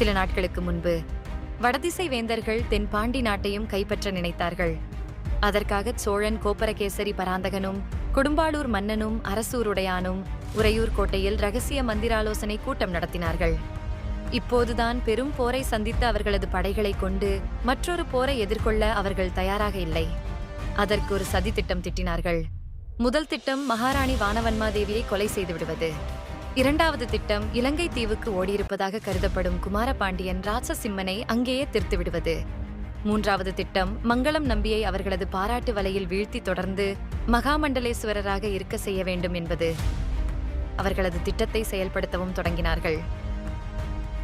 சில நாட்களுக்கு முன்பு வடதிசை வேந்தர்கள் தென் பாண்டி நாட்டையும் கைப்பற்ற நினைத்தார்கள். அதற்காக சோழன் கோப்பரகேசரி பராந்தகனும் கொடும்பாளூர் மன்னனும் அரசூருடையானும் உறையூர் கோட்டையில் ரகசிய மந்திராலோசனை கூட்டம் நடத்தினார்கள். இப்போதுதான் பெரும் போரை சந்தித்த அவர்களது படைகளை கொண்டு மற்றொரு போரை எதிர்கொள்ள அவர்கள் தயாராக இல்லை. அதற்கு ஒரு சதி திட்டம் திட்டினார்கள். முதல் திட்டம் மகாராணி வானவன்மாதேவியை கொலை செய்து விடுவது. இரண்டாவது திட்டம் இலங்கை தீவுக்கு ஓடியிருப்பதாக கருதப்படும் குமாரபாண்டியன் ராஜசிம்மனை அங்கேயே திருத்து விடுவது மூன்றாவது திட்டம் மங்களம் நம்பியை அவர்களது பாராட்டு வலையில் வீழ்த்தி தொடர்ந்து மகாமண்டலேஸ்வரராக இருக்க செய்ய வேண்டும் என்பது. அவர்களது திட்டத்தை செயல்படுத்தவும் தொடங்கினார்கள்.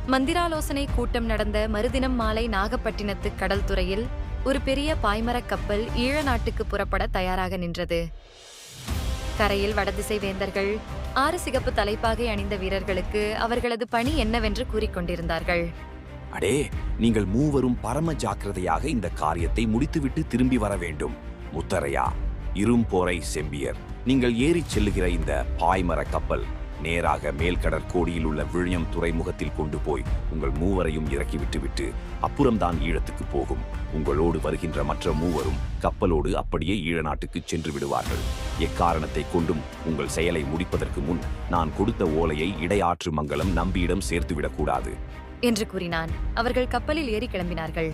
மந்திராலோசனை கூட்டம் நடந்த மறுதினம் மாலை நாகப்பட்டினத்து கடல் துறையில் ஒரு பெரிய பாய்மரக் கப்பல் ஈழ நாட்டுக்கு புறப்பட தயாராக நின்றது. கரையில் வடதிசை வேந்தர்கள் ஆறு சிகப்பு தலைப்பாகை அணிந்த வீரர்களுக்கு அவர்களது பணி என்னவென்று கூறிக்கொண்டிருந்தார்கள் அடே நீங்கள் மூவரும் பரம ஜாக்கிரதையாக இந்த காரியத்தை முடித்துவிட்டு திரும்பி வர வேண்டும். முத்தரையா இரும்போரை செம்பியர் நீங்கள் ஏறிச் செல்லுகிற இந்த பாய்மர கப்பல் நேராக மேல்கடற்கோடியில் உள்ள விழியம் துறைமுகத்தில் கொண்டு போய் உங்கள் மூவரையும் இறக்கிவிட்டுவிட்டு அப்புறம்தான் ஈழத்துக்கு போகும். உங்களோடு வருகின்ற மற்ற மூவரும் கப்பலோடு அப்படியே ஈழ நாட்டுக்கு சென்று விடுவார்கள். எக்காரணத்தை கொண்டும் உங்கள் செயலை முடிப்பதற்கு முன் நான் கொடுத்த ஓலையை இடையாற்று மங்கலம் நம்பியிடம் சேர்த்துவிடக்கூடாது என்று கூறினான். அவர்கள் கப்பலில் ஏறி கிளம்பினார்கள்.